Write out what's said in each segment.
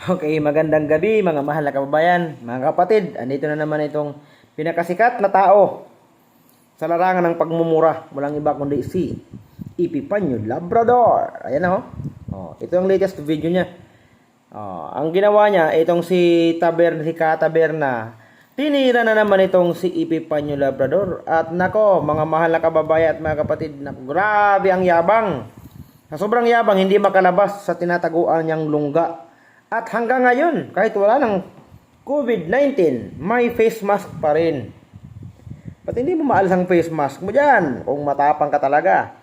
Okay, magandang gabi mga mahal na kababayan, mga kapatid. Andito na naman itong pinakasikat na tao sa larangan ng pagmumura. Walang iba kundi si Ipipanyo Labrador. Ayan na oh. oh. Ito ang latest video niya. Oh, ang ginawa niya, itong si Taberna, si Kataberna, tinira na naman itong si Ipipanyo Labrador. At nako, mga mahal na kababayan at mga kapatid, nako, grabe ang yabang. Sa sobrang yabang, hindi makalabas sa tinataguan niyang lungga. At hanggang ngayon, kahit wala ng COVID-19, may face mask pa rin. Ba't hindi mo maalis ang face mask mo dyan kung matapang ka talaga?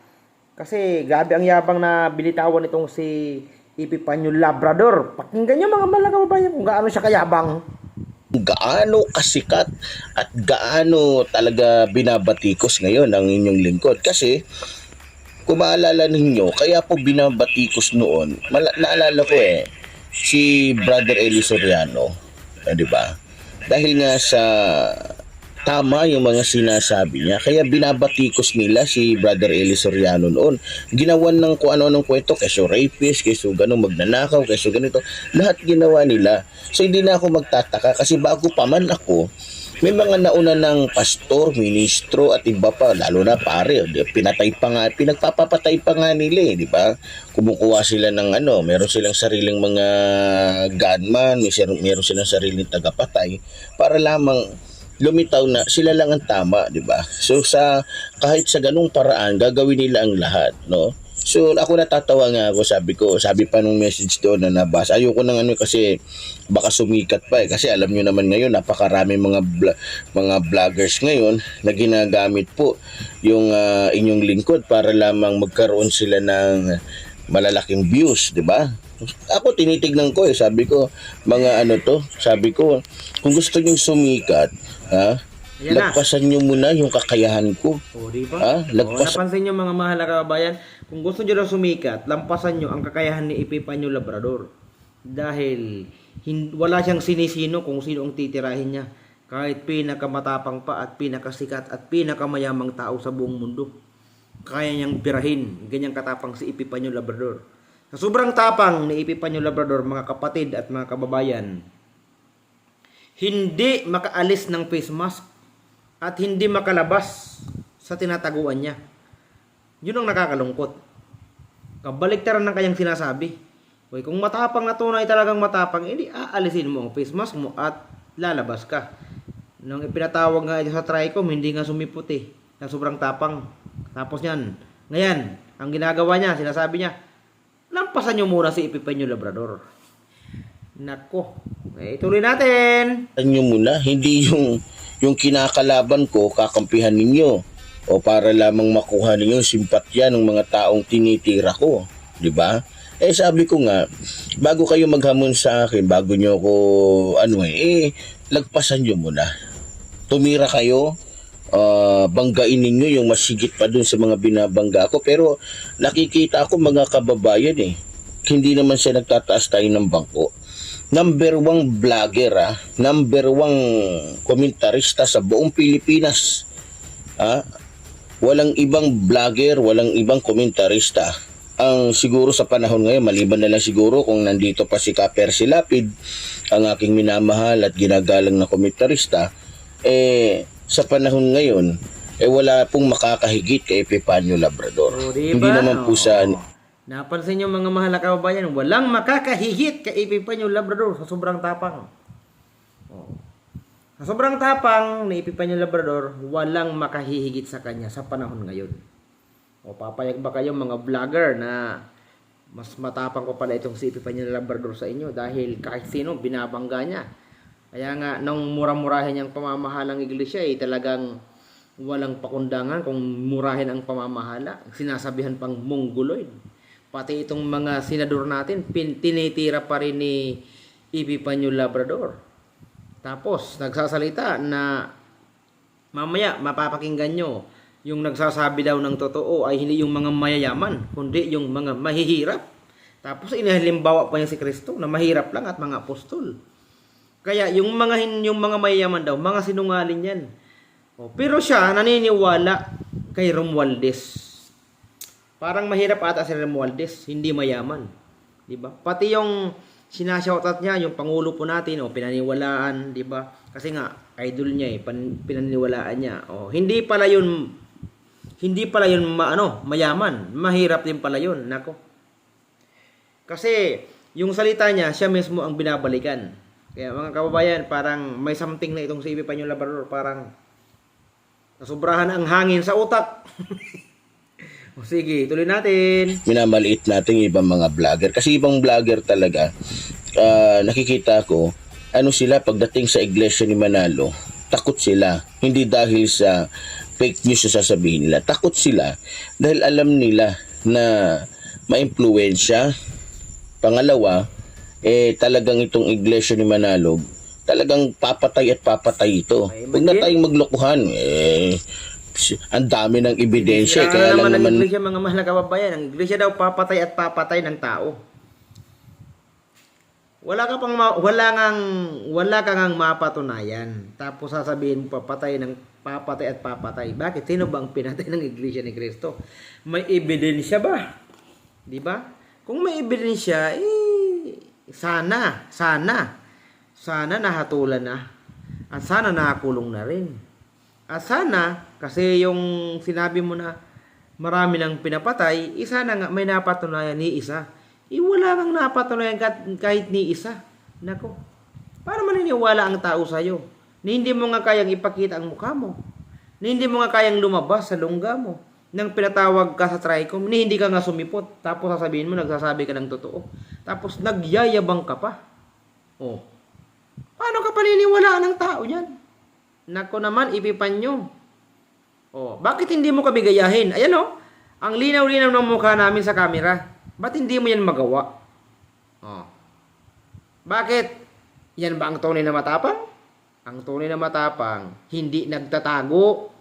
Kasi grabe ang yabang na binitawan nitong si Ipipanyo Labrador. Pakinggan niyo mga mga kababayan kung gaano siya kayabang. gaano kasikat at gaano talaga binabatikos ngayon ang inyong lingkod. Kasi, kung maalala ninyo, kaya po binabatikos noon, mala- naalala ko eh, si Brother Eli Soriano, eh, di ba? Dahil nga sa tama yung mga sinasabi niya. Kaya binabatikos nila si Brother Eli Soriano noon. Ginawan ng kung ano-anong kwento, keso rapist, keso ganun magnanakaw, keso ganito. Lahat ginawa nila. So hindi na ako magtataka kasi bago pa man ako, may mga nauna ng pastor, ministro at iba pa, lalo na pare, di- pinatay pa nga, pinagpapapatay pa nga nila eh, di ba? Kumukuha sila ng ano, meron silang sariling mga gunman, meron silang sariling tagapatay para lamang lumitaw na sila lang ang tama, di ba? So sa kahit sa ganung paraan, gagawin nila ang lahat, no? So ako natatawa nga ako, sabi ko, sabi pa nung message doon na nabasa. Ayoko nang ano kasi baka sumikat pa eh kasi alam niyo naman ngayon napakarami mga bla- mga vloggers ngayon na ginagamit po yung ah, inyong lingkod para lamang magkaroon sila ng malalaking views, di ba? Ako tinitignan ko eh, sabi ko, mga ano to, sabi ko, kung gusto niyo sumikat, ha? Ayan na. Lagpasan niyo muna yung kakayahan ko. O, di ba? Ah, O, lagpas- napansin nyo mga mahal na kababayan, kung gusto nyo daw sumikat, lampasan nyo ang kakayahan ni Epipanyo Labrador. Dahil wala siyang sinisino kung sino ang titirahin niya. Kahit pinakamatapang pa at pinakasikat at pinakamayamang tao sa buong mundo. Kaya niyang pirahin. Ganyang katapang si Epipanyo Labrador. Sa sobrang tapang ni Epipanyo Labrador, mga kapatid at mga kababayan, hindi makaalis ng face mask at hindi makalabas sa tinataguan niya. Yun ang nakakalungkot. Kabaliktaran ng kanyang sinasabi. Uy, kung matapang na tunay talagang matapang, hindi aalisin mo ang face mask mo at lalabas ka. Nung ipinatawag nga ito sa Tricom, hindi nga sumiputi. Na sobrang tapang. Tapos yan, ngayon, ang ginagawa niya, sinasabi niya, lampasan niyo muna si Epipenyo Labrador. Nako, eh, tuloy natin. nyo muna, hindi yung yung kinakalaban ko kakampihan ninyo o para lamang makuha ninyo simpatya ng mga taong tinitira ko, di ba? Eh sabi ko nga, bago kayo maghamon sa akin, bago nyo ako ano eh, eh lagpasan nyo muna. Tumira kayo, ah, banggain ninyo yung masigit pa dun sa mga binabangga ko pero nakikita ako mga kababayan eh, hindi naman siya nagtataas tayo ng bangko number one vlogger ah, number one komentarista sa buong Pilipinas. Ah, walang ibang vlogger, walang ibang komentarista. Ang siguro sa panahon ngayon, maliban na lang siguro kung nandito pa si Kaper si Lapid, ang aking minamahal at ginagalang na komentarista, eh, sa panahon ngayon, eh wala pong makakahigit kay Epipanyo Labrador. O, di Hindi naman po sa Napansin niyo mga mahal na kababayan, walang makakahigit kay Epipanyo Labrador sa sobrang tapang. Oh. Sa sobrang tapang ni Epipanyo Labrador, walang makahihigit sa kanya sa panahon ngayon. O papayag ba kayo mga vlogger na mas matapang ko pala itong si Epipanyo Labrador sa inyo dahil kahit sino binabangga niya. Kaya nga nung mura-murahin niyang pamamahalang iglesia eh talagang walang pakundangan kung murahin ang pamamahala. Sinasabihan pang mongoloid. Pati itong mga senador natin, tinitira pa rin ni Epipanyo Labrador. Tapos, nagsasalita na mamaya mapapakinggan nyo yung nagsasabi daw ng totoo ay hindi yung mga mayayaman, kundi yung mga mahihirap. Tapos inihalimbawa pa niya si Kristo na mahirap lang at mga apostol. Kaya yung mga yung mga mayayaman daw, mga sinungaling yan. O, pero siya naniniwala kay Romualdez. Parang mahirap ata si Romualdez, hindi mayaman. 'Di ba? Pati yung sinashoutout niya yung pangulo po natin o pinaniwalaan, 'di ba? Kasi nga idol niya eh, pan, pinaniwalaan niya. O hindi pala yun hindi pala yun ma, ano, mayaman. Mahirap din pala yun. Nako. Kasi yung salita niya, siya mismo ang binabalikan. Kaya mga kababayan, parang may something na itong si Ibi Panyo Labrador, parang nasubrahan ang hangin sa utak. o sige, tuloy natin. minamaliit natin yung ibang mga vlogger. Kasi ibang vlogger talaga, ah, nakikita ko, ano sila pagdating sa iglesia ni Manalo, takot sila. Hindi dahil sa fake news na sasabihin nila. Takot sila dahil alam nila na maimpluwensya. Pangalawa, eh talagang itong iglesia ni Manalo, talagang papatay at papatay ito. Huwag na tayong maglokohan. Eh, ang dami ng ebidensya. Kaya na lang naman ang naman iglesia, mga mahal na kababayan. Ang iglesia daw papatay at papatay ng tao. Wala ka pang wala ngang wala ka ngang mapatunayan. Tapos sasabihin mo papatay ng papatay at papatay. Bakit sino ba ang pinatay ng iglesia ni Kristo? May ebidensya ba? 'Di ba? Kung may ebidensya, eh sana, sana sana nahatulan na. At sana nakakulong na rin. At sana, kasi yung sinabi mo na marami nang pinapatay, isa na nga may napatunayan ni isa. Eh, wala kang napatunayan kahit, ni isa. Nako, para maniniwala ang tao sa'yo. Ni hindi mo nga kayang ipakita ang mukha mo. Ni hindi mo nga kayang lumabas sa lungga mo. Nang pinatawag ka sa TRICOM, ni hindi ka nga sumipot. Tapos sasabihin mo, nagsasabi ka ng totoo. Tapos nagyayabang ka pa. Oh, Paano ka paniniwalaan ng tao yan? Nako naman, ipipan nyo. Oh, bakit hindi mo kami gayahin? Ayan oh, ang linaw-linaw ng mukha namin sa camera. Ba't hindi mo yan magawa? Oh. Bakit? Yan ba ang tunay na matapang? Ang tunay na matapang, hindi nagtatago.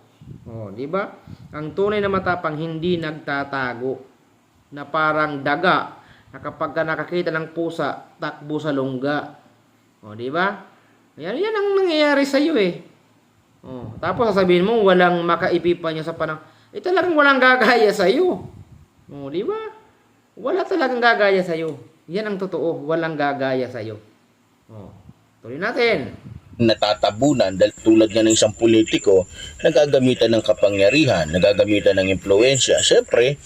Oh, di ba? Ang tunay na matapang, hindi nagtatago. Na parang daga, na kapag ka nakakita ng pusa, takbo sa lungga. O, di ba? Yan, yan ang nangyayari sa iyo eh. O, tapos sasabihin mo, walang makaipipan niya sa panang, eh talagang walang gagaya sa iyo. O, di ba? Wala talagang gagaya sa iyo. Yan ang totoo, walang gagaya sa iyo. O, tuloy natin. Natatabunan dahil tulad nga ng isang politiko, nagagamitan ng kapangyarihan, nagagamitan ng impluensya. Siyempre,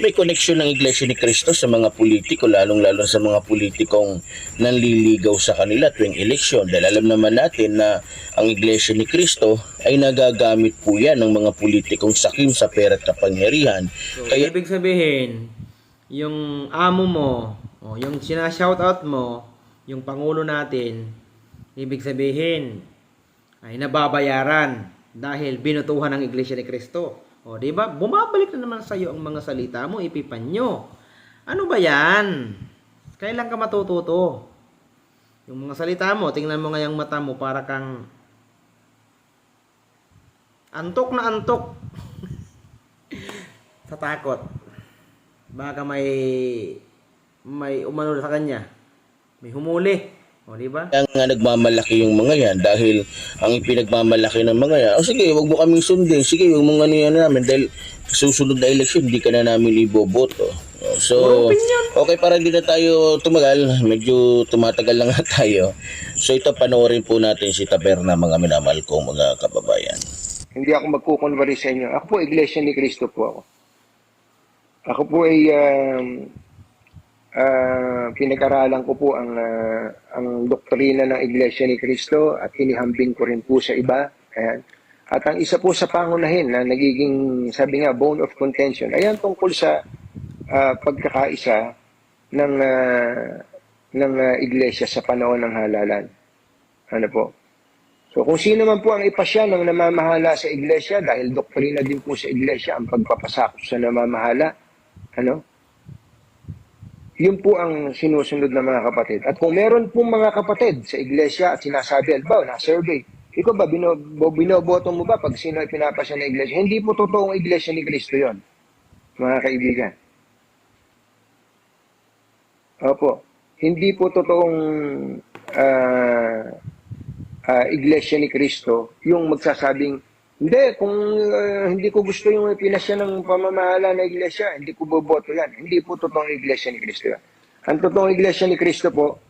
may koneksyon ng Iglesia ni Cristo sa mga politiko, lalong-lalo sa mga politikong nanliligaw sa kanila tuwing eleksyon. Dahil alam naman natin na ang Iglesia ni Cristo ay nagagamit po yan ng mga politikong sakim sa pera at kapangyarihan. So, Kaya ibig sabihin, yung amo mo, o yung sinashoutout mo, yung pangulo natin, ibig sabihin, ay nababayaran dahil binutuhan ng Iglesia ni Kristo. O, di ba? Bumabalik na naman sa iyo ang mga salita mo, ipipan nyo. Ano ba yan? Kailan ka matututo? Yung mga salita mo, tingnan mo nga yung mata mo para kang antok na antok sa takot. Baka may may umano sa kanya. May humuli. O, di ba? Kaya nga nagmamalaki yung mga yan dahil ang ipinagmamalaki ng mga yan, o sige, wag mo kaming sundin, sige, wag mo ano yan namin dahil susunod na eleksyon, hindi ka na namin iboboto. So, okay, para hindi na tayo tumagal, medyo tumatagal lang nga tayo. So, ito panoorin po natin si Taberna, mga minamahal kong mga kababayan. Hindi ako magkukunwari sa inyo. Ako po, Iglesia ni Cristo po ako. Ako po ay um, ah, pinag-aralan ko po ang ah, ang doktrina ng Iglesia ni Cristo at hinihambing ko rin po sa iba. Ayan. At ang isa po sa pangunahin na nagiging, sabi nga, bone of contention, ayan tungkol sa ah, pagkakaisa ng ah, ng ah, Iglesia sa panahon ng halalan. Ano po? So kung sino man po ang ipasya ng namamahala sa iglesia, dahil doktrina din po sa iglesia ang pagpapasakop sa namamahala, ano? Yun po ang sinusunod ng mga kapatid. At kung meron pong mga kapatid sa iglesia at sinasabi, alba, na-survey, ikaw ba, bino, bo- binoboto mo ba pag sino ay pinapasya ng iglesia? Hindi po totoong iglesia ni Kristo yon mga kaibigan. Opo. Hindi po totoong ah, ah, iglesia ni Kristo yung magsasabing, hindi, kung ah, hindi ko gusto yung pinasya ng pamamahala na iglesia, hindi ko boboto yan. Hindi po totoong iglesia ni Kristo yan. Ang totoong iglesia ni Kristo po,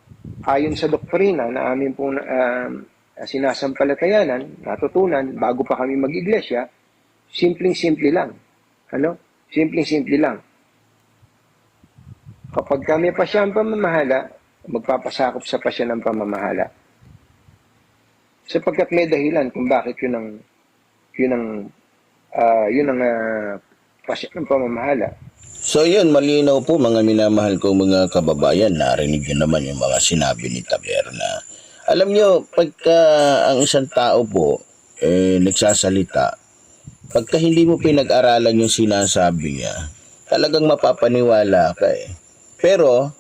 ayon sa doktrina na amin pong um, sinasampalatayanan, natutunan, bago pa kami mag-iglesia, simpleng-simple lang. Ano? Simpleng-simple lang. Kapag kami pa siya ang pamamahala, magpapasakop sa pa siya ng pamamahala. Sapagkat may dahilan kung bakit yun ang yun ang ah, yun ang uh, pasya ng pamamahala. So yun, malinaw po mga minamahal kong mga kababayan, narinig nyo naman yung mga sinabi ni Taberna. Alam nyo, pagka ang isang tao po eh, nagsasalita, pagka hindi mo pinag-aralan yung sinasabi niya, talagang mapapaniwala ka eh. Pero,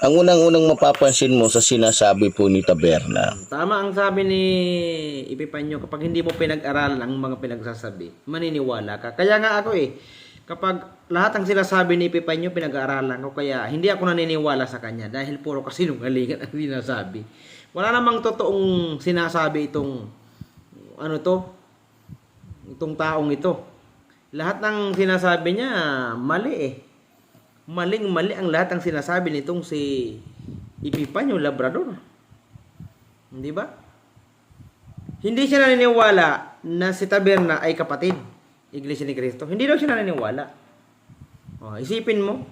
ang unang-unang mapapansin mo sa sinasabi po ni Taberna, Tama ang sabi ni Ipipanyo, kapag hindi mo pinag-aralan ang mga pinagsasabi, maniniwala ka. Kaya nga ako eh, kapag lahat ang sinasabi ni Ipipanyo, pinag-aaralan ko, kaya hindi ako naniniwala sa kanya dahil puro kasinungalingan ang sinasabi. Wala namang totoong sinasabi itong, ano to, itong taong ito. Lahat ng sinasabi niya, mali eh. Maling-mali ang lahat ng sinasabi nitong si Ipipanyo Labrador. Hindi ba? Hindi siya naniniwala na si Taberna ay kapatid. Iglesia ni Cristo. Hindi daw siya naniniwala. Oh, isipin mo.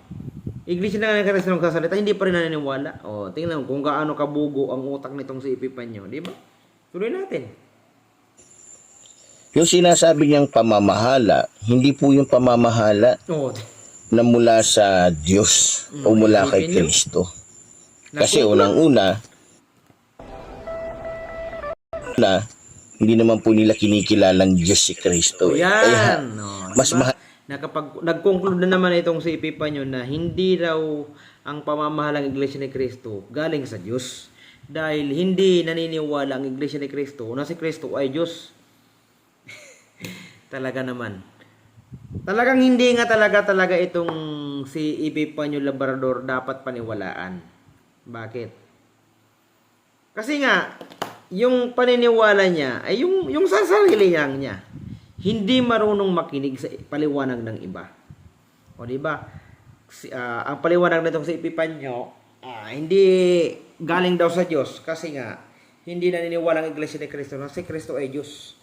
Iglesia na ni Cristo nagsasalita, hindi pa rin naniniwala. Oh, tingnan mo kung gaano kabugo ang utak nitong si Epipanyo, di ba? Tuloy natin. yung sinasabi niyang pamamahala, hindi po yung pamamahala Oh, na mula sa Diyos o mula kay niyo. Kristo. Kasi unang-una, na hindi naman po nila kinikilalang Diyos si Kristo. eh. Kaya Yan. No, mas diba? mahal na kapag nag-conclude na naman itong si Epipanyo na hindi raw ang pamamahalang Iglesia ni Kristo galing sa Diyos. Dahil hindi naniniwala ang Iglesia ni Kristo na si Kristo ay Diyos. talaga naman. Talagang hindi nga talaga talaga itong si Epipanyo Labrador dapat paniwalaan. Bakit? Kasi nga, yung paniniwala niya ay yung, yung sa sarili lang niya. Hindi marunong makinig sa paliwanag ng iba. O di ba? Si, ah, ang paliwanag nitong si Epipanyo, ah, hindi galing daw sa Diyos kasi nga hindi naniniwala ang Iglesia ni Kristo na si Kristo ay Diyos.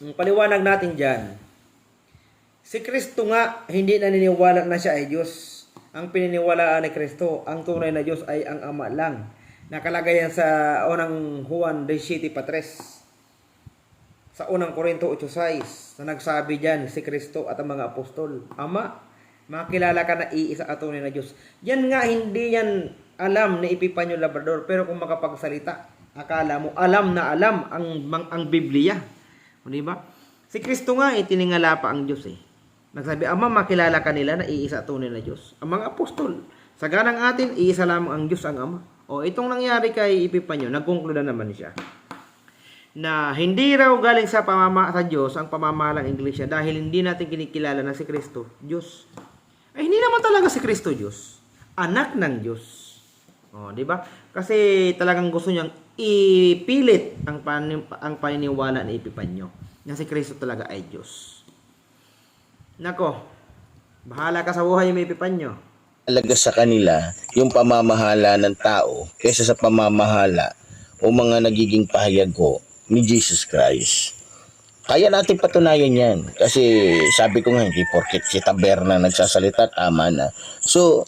Ang paliwanag natin diyan, si Kristo nga hindi naniniwala na siya ay Diyos. Ang pininiwalaan ni Kristo, ang tunay na Diyos ay ang Ama lang. Nakalagay yan sa unang Juan 17 patres sa unang Korinto 8.6 na nagsabi diyan si Kristo at ang mga apostol, Ama, makilala ka na iisa ka tunay na Diyos. Yan nga, hindi yan alam ni Epipanyo Labrador, pero kung makapagsalita, akala mo, alam na alam ang, ang, ang Biblia. O, di ba? Si Kristo nga, itiningala pa ang Diyos eh. Nagsabi, Ama, makilala ka nila na iisa tunay na Diyos. Ang mga apostol, sa ganang atin, iisa lamang ang Diyos ang Ama. O, itong nangyari kay Epipanyo, nagkonkluda naman siya na hindi raw galing sa pamama sa Diyos ang pamamahalang Iglesia dahil hindi natin kinikilala na si Kristo Diyos. Ay hindi naman talaga si Kristo Diyos. Anak ng Diyos. Oh, di ba? Kasi talagang gusto niyang ipilit ang ang paniniwala ni Epipanyo na si Kristo talaga ay Diyos. Nako. Bahala ka sa buhay mo Epipanyo. talaga sa kanila yung pamamahala ng tao kaysa sa pamamahala o mga nagiging pahayag ko ni Jesus Christ. Kaya natin patunayan yan. Kasi sabi ko nga, hindi porket si Taberna nagsasalita, tama na. So,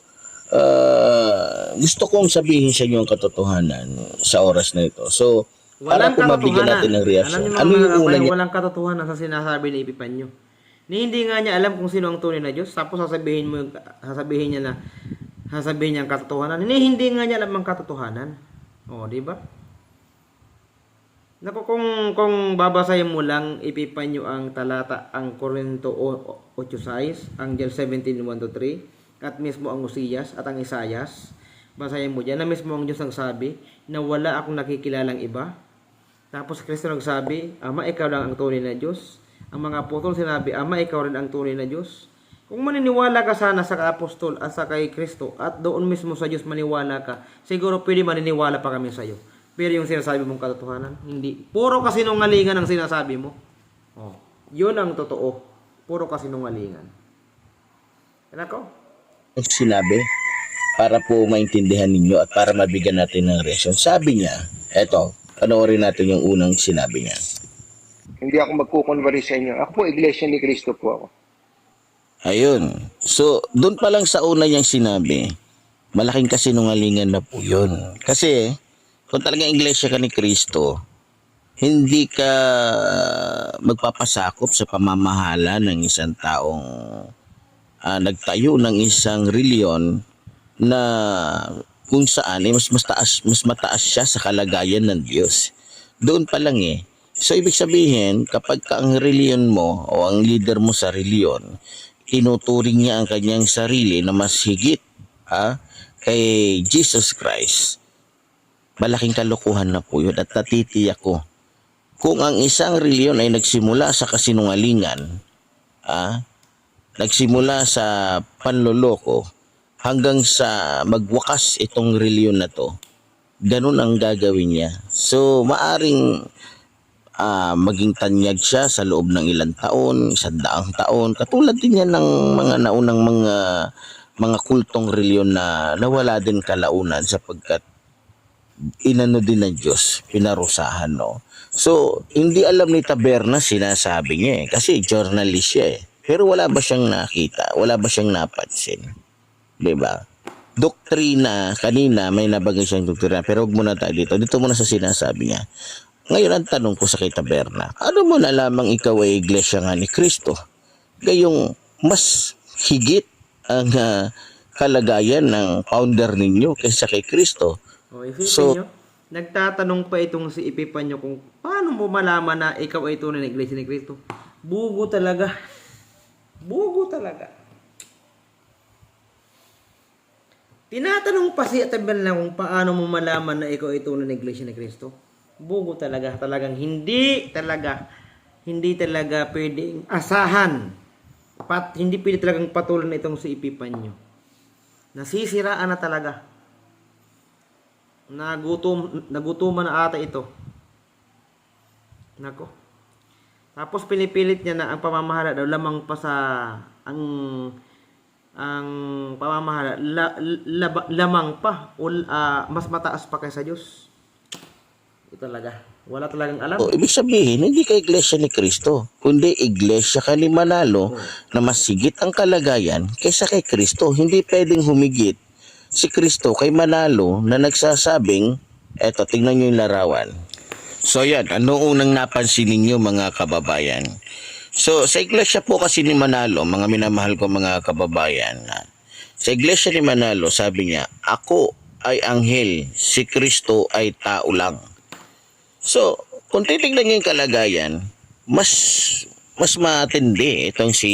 uh, gusto kong sabihin sa inyo ang katotohanan sa oras na ito. So, para po mabigyan natin ng reaksyon. Alam niyo, Ano yung una niya? Walang katotohanan sa sinasabi ni Epipanyo. Ni hindi nga niya alam kung sino ang tunay na Diyos. Tapos sasabihin mo, yung- sasabihin niya na, sasabihin niya ang katotohanan. Ni hindi nga niya alam ang katotohanan. O, di ba? Naku, kung, kung babasahin mo lang, Epipanyo ang talata, ang Korinto 8.6, Angel 17.1-3, at mismo ang Usiyas at ang Isayas. Basahin mo dyan, na mismo ang Diyos ang sabi, na wala akong nakikilalang iba, tapos Kristo nagsabi, Ama, ikaw lang ang tunay na Diyos. Ang mga apostol sinabi, Ama, ikaw rin ang tunay na Diyos. Kung maniniwala ka sana sa apostol at sa kay Kristo at doon mismo sa Diyos maniwala ka, siguro pwede maniniwala pa kami sa iyo. Pero yung sinasabi mong katotohanan, hindi. Puro kasinungalingan ang sinasabi mo. Oh, yun ang totoo. Puro kasinungalingan. Ano ko? Sinabi para po maintindihan ninyo at para mabigyan natin ng reaction. Sabi niya, eto, panoorin natin yung unang sinabi niya. Hindi ako magkukunwari sa inyo. Ako po, Iglesia ni Cristo po ako. Ayun. So, doon pa lang sa una niyang sinabi, malaking kasinungalingan na po yun. Kasi, kung talagang iglesia ka ni Kristo, hindi ka magpapasakop sa pamamahala ng isang taong ah, nagtayo ng isang reliyon na kung saan eh, mas, mas, taas, mas mataas siya sa kalagayan ng Diyos. Doon pa lang eh. So, ibig sabihin, kapag ka ang reliyon mo o ang leader mo sa reliyon, tinuturing niya ang kanyang sarili na mas higit ha, kay Jesus Christ, malaking kalokohan na po yun at natitiyak ko. Kung ang isang reliyon ay nagsimula sa kasinungalingan, ah, nagsimula sa panloloko, hanggang sa magwakas itong reliyon na to, ganun ang gagawin niya. So, maaring ah, maging tanyag siya sa loob ng ilang taon, isang daang taon. Katulad din yan ng mga naunang mga mga kultong reliyon na nawala din kalaunan sapagkat inano din ng Diyos, pinarusahan, no? So, hindi alam ni Taberna sinasabi niya eh, kasi journalist siya eh. Pero wala ba siyang nakita? Wala ba siyang napansin? 'Di ba? Doktrina, kanina may nabagay siyang doktrina, pero huwag muna tayo dito. Dito muna sa sinasabi niya. Ngayon ang tanong ko sa kay Taberna, ano mo na lamang ikaw ay iglesia nga ni Kristo? Gayong mas higit ang ah, kalagayan ng founder ninyo kaysa kay Kristo. O, isipin So- nyo, nagtatanong pa itong si Epifanio kung paano mo malaman na ikaw ay tunay na iglesia ni Kristo. Bugo talaga. Bugo talaga. Tinatanong pa si Atabel na kung paano mo malaman na ikaw ay tunay na iglesia ni Kristo. Bugo talaga. Talagang hindi talaga. Hindi talaga pwedeng asahan. Pat, hindi pwede talagang patuloy na itong si Epifanio. Nasisiraan na talaga. Nagutom, nagutuman na ata ito. Nako. Tapos pinipilit niya na ang pamamahala daw lamang pa sa ang ang pamamahala la, laba- lamang pa o ah, mas mataas pa kaysa Diyos. Ito talaga. Wala talagang alam. O, ibig sabihin, hindi ka iglesia ni Kristo, kundi iglesia ka ni Manalo na mas higit ang kalagayan kaysa kay Kristo. Hindi pwedeng humigit si Kristo kay Manalo na nagsasabing, eto, tingnan nyo yung larawan. So yan, ano unang napansin ninyo mga kababayan? So sa iglesia po kasi ni Manalo, mga minamahal ko mga kababayan, sa iglesia ni Manalo, sabi niya, ako ay anghel, si Kristo ay tao lang. So, kung titignan niyo yung kalagayan, mas mas matindi itong si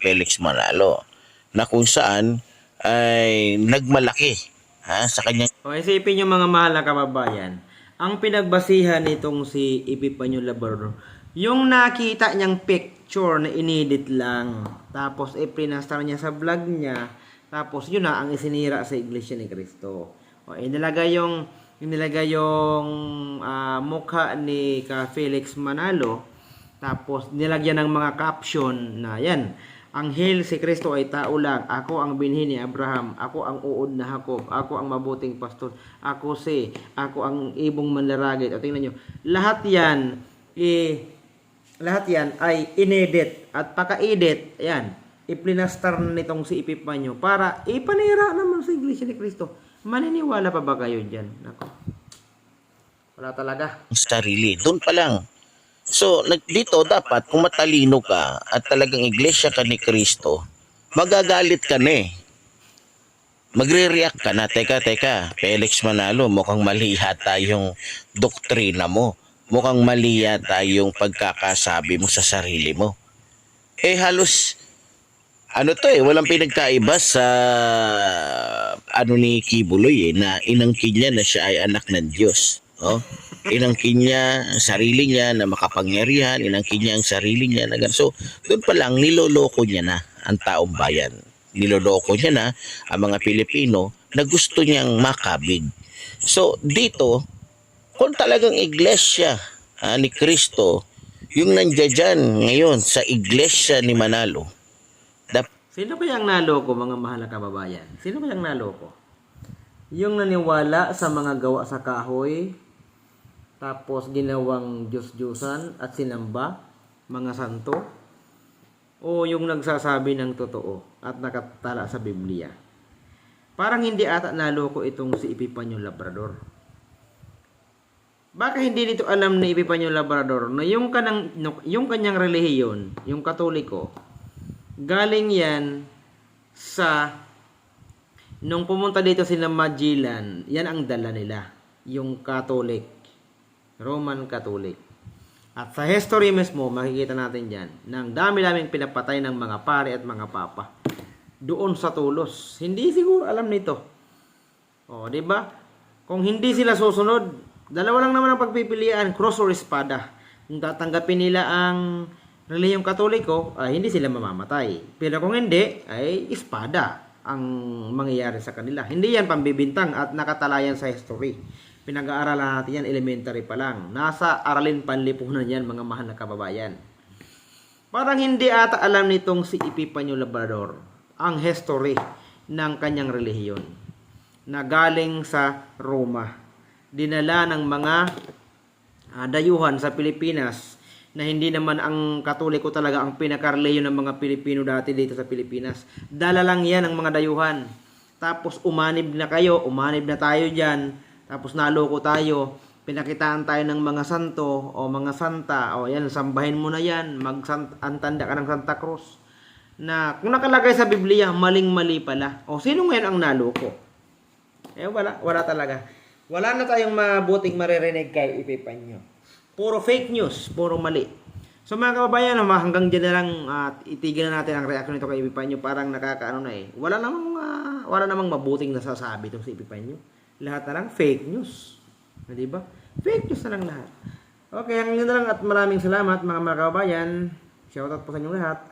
Felix Manalo na kung saan ay nagmalaki ha, sa kanyang O isipin nyo mga mahal na kababayan, ang pinagbasihan nitong si Epifanio Labrador, yung nakita niyang picture na inedit lang, tapos ipinastar niya sa vlog niya, tapos yun na ang isinira sa Iglesia ni Cristo. O inilagay yung inilagay yung ah, mukha ni ka Felix Manalo, tapos nilagyan ng mga caption na yan. Anghel si Kristo ay tao lang. Ako ang binhi ni Abraham. Ako ang uod na Jacob. Ako ang mabuting pastor. Ako si. Ako ang ibong manlaragit. O tingnan nyo. Lahat yan, eh, lahat yan ay inedit at paka-edit. Yan. Iplinastar na nitong si Epifanio para ipanira naman sa Iglesia ni Kristo. Maniniwala pa ba kayo dyan? Nako. Wala talaga. sarili. Doon pa lang. So, dito dapat kung matalino ka at talagang iglesia ka ni Kristo, magagalit ka na eh. Magre-react ka na, teka, teka, Felix Manalo, mukhang mali yata yung doktrina mo. Mukhang mali yata yung pagkakasabi mo sa sarili mo. Eh halos ano to eh, walang pinagkaiba sa ano ni Kibuloy eh, na inangkin niya na siya ay anak ng Diyos. No? Inangkin niya sarili niya na makapangyarihan, inangkin niya ang sarili niya na. So, doon pa lang, niloloko niya na ang taong bayan. Niloloko niya na ang mga Pilipino na gusto niyang makabig. So, dito, kung talagang iglesia ah, ni Kristo, yung nandiyan ngayon sa iglesia ni Manalo, Sino ba yung naloko mga mahal na kababayan? Sino ba yung naloko? Yung naniwala sa mga gawa sa kahoy, tapos ginawang Diyos-Diyosan at sinamba, mga santo, o yung nagsasabi ng totoo at nakatala sa Biblia. Parang hindi ata naloko itong si Epipanyo Labrador. Baka hindi dito alam ni Epipanyo Labrador na yung, kanang, yung kanyang relihiyon, yung katoliko, galing yan sa nung pumunta dito sila Magellan, yan ang dala nila, yung Catholic, Roman Catholic. At sa history mismo, makikita natin dyan, ang dami-daming pinapatay ng mga pare at mga papa. Doon sa tulos. Hindi siguro alam nito. O, di ba? Kung hindi sila susunod, dalawa lang naman ang pagpipilian, cross or espada. Kung tatanggapin nila ang relihiyong katoliko, ay hindi sila mamamatay. Pero kung hindi, ay espada ang mangyayari sa kanila. Hindi yan pambibintang at nakatalayan sa history. Pinag-aaralan natin yan elementary pa lang. Nasa aralin panlipunan yan mga mahal na kababayan. Parang hindi ata alam nitong si Epifanio Labrador ang history ng kanyang relihiyon na galing sa Roma. Dinala ng mga ah, dayuhan sa Pilipinas na hindi naman ang katoliko talaga ang pinakarelihiyon ng mga Pilipino dati dito sa Pilipinas. Dala lang yan ang mga dayuhan. Tapos umanib na kayo, umanib na tayo dyan. Tapos naloko tayo. Pinakitaan tayo ng mga santo o mga santa. O yan, sambahin mo na yan. Mag-antanda ka ng Santa Cruz. Na kung nakalagay sa Biblia, maling-mali pala. O sino ngayon ang naloko? Eh wala, wala talaga. Wala na tayong mabuting maririnig kay Epipanyo. Puro fake news, puro mali. So mga kababayan, hanggang dyan na lang at itigil na natin ang reaction nito kay Epipanyo. Parang nakakaano na eh. Wala namang, ah, wala namang mabuting nasasabi itong si Epipanyo. Lahat na lang fake news. Na, di ba? Fake news na lang lahat. Okay, dyan na lang at maraming salamat mga mga kababayan. Shoutout po sa inyong lahat.